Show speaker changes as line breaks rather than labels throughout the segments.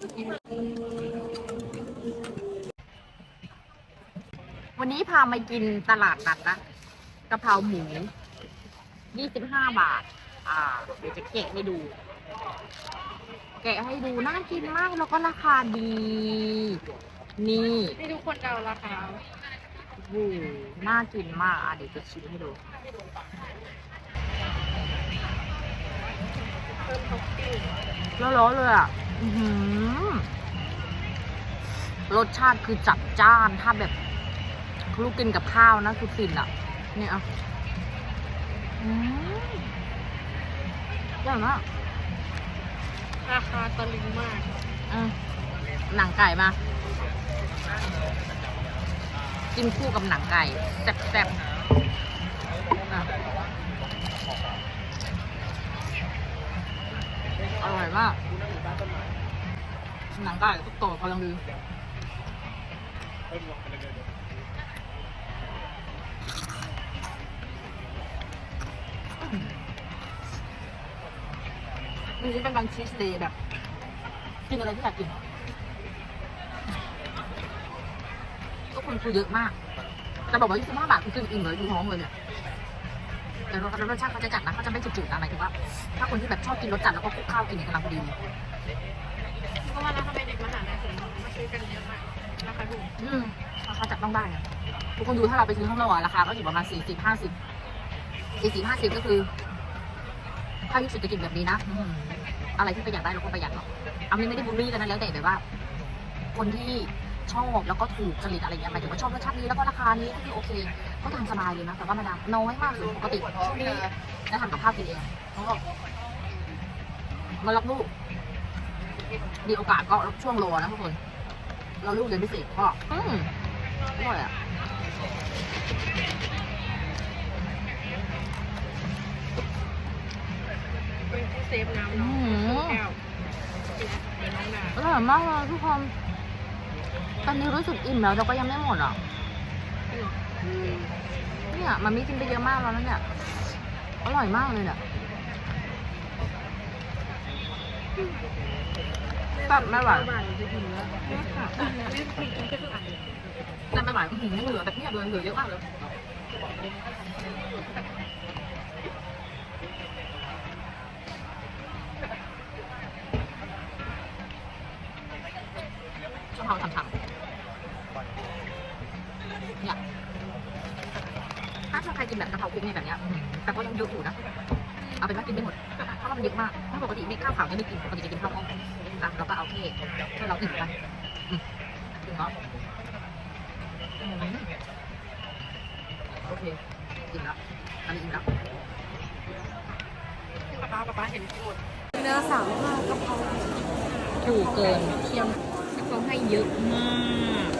วันนี้พามากินตลาดนัดนะกะเพราหมู 25 บาท อ่า เดี๋ยวจะแกะให้ดู แกะให้ดูน่ากินมากแล้วก็ราคาดี นี่
ให้ทุกคนเดาราคา
โอ้โหน่ากินมาก อะเดี๋ยวจะชิมให้ดู
เพิ่มท็อปปิ้ง
แล้วร้อนเลยอะอื้อหือ รสชาติคือจัดจ้าน ถ้าแบบลูกกินกับข้าวนะคือฟินอะเนี่ยอะอืมอร่อยมาก
ราคาตะลึงมาก
อืมหนังไก่มา กินคู่กับหนังไก่แซ่บๆอะอร่อยมาก หนังไก่ก็โตกำลังดีมันจะเป็นบางชีสเดย์แบบ กินอะไรที่อยากกินก็คนคือเยอะมาก แต่บอกว่ายี่สิบาทคือกินอิ่มเลยดูท้องเลยเนี่ยแต่รสรสชาติเขาจะจัดนะเขาจะไม่จืดๆนะหมายถึงว่า ถ้าคนที่แบบชอบกินรสจัดแล้วก็คลุกข้าวกินเนี่ยกำลังพอดี
เพราะว่าเราทำไมเด็กมหาลัยถึงมาซื้อกันเยอะมากราคาถูก
อืมราคาจับต้องได้อะทุกคนดูถ้าเราไปซื้อข้างนอกอะราคาก็อยู่ประมาณสี่สิบห้าสิบสี่สิบห้าสิบก็คือ ถ้าที่สุดจะกินแบบนี้นะอืมอะไรที่ประหยัดได้เราก็ประหยัดเนาะเอาไม่ไม่ได้บูลลี่กันนะแล้วแต่แบบว่า คนที่ชอบแล้วก็ถูกจริตอะไรเงี้ยหมายถึงว่าชอบรสชาตินี้แล้วก็ราคานี้ก็คือโอเคก็ทานสบายเลยนะแต่ว่ามาดามน้อยมากเลยปกติช่วงนี้จะทำกับข้าวกินเองแล้วก็มารับลูก มีโอกาสก็ช่วงโลนะทุกคน เราลูกเรียนพิเศษก็อืมอร่อยอะ
เป็นผู้เซฟน้ำ
อื
เนาะ
ม
แก้วในน้องนา
อร่อยมากเลยทุกคน ตอนนี้รู้สึกอิ่มแล้วแต่ก็ยังไม่หมดอะเนี่ยมันมีกินไปเยอะมากแล้วนะเนี่ย อร่อยมากเลยเนี่ย แบบไม่ไหว
บาทจะถึงแล้ว
เนี่ยค่ะ
นแค่น
ไม่ไหวหือเหลือแต่เพียบเลยเหลือเยอะมากเลยกะเพราฉ่ำๆเนี่ยถ้าชอบใครกินแบบกะเพราคลุกเนี่ยแบบเนี้ยแต่ก็ยังเยอะอยู่นะ เอาเป็นว่ากินไม่หมด เพราะว่ามันเยอะมากถ้าปกติไม่ข้าวขาวเนี่ยไม่กิน ปกติจะกินข้าวห้อง อะเราก็เอาแค่แค่เราอิ่มกันอืมถึงเนาะอืมโอเคอิ่มแล้วอันนี้อิ่มแล้ว
ป้าป้าป้าเห็นหมด
เนื้อสามห้ากะเพราถูกเกินเทียมเขาให้เยอะมาก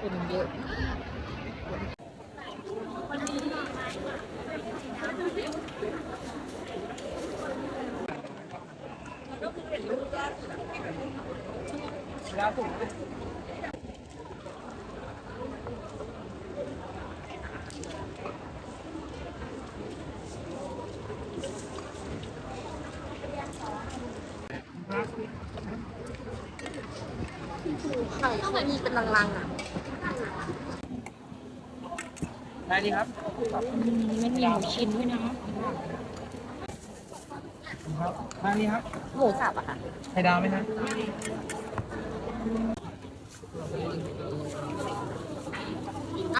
คนเยอะมาก ไข่เขามีเป็นลังๆอะ
ได้ดีครับ
มันมีหมูชิ้นด้วยนะ
ครับทางนี้ครับ
หมูสับอะค่ะ
ไข่ดาวไหมฮะ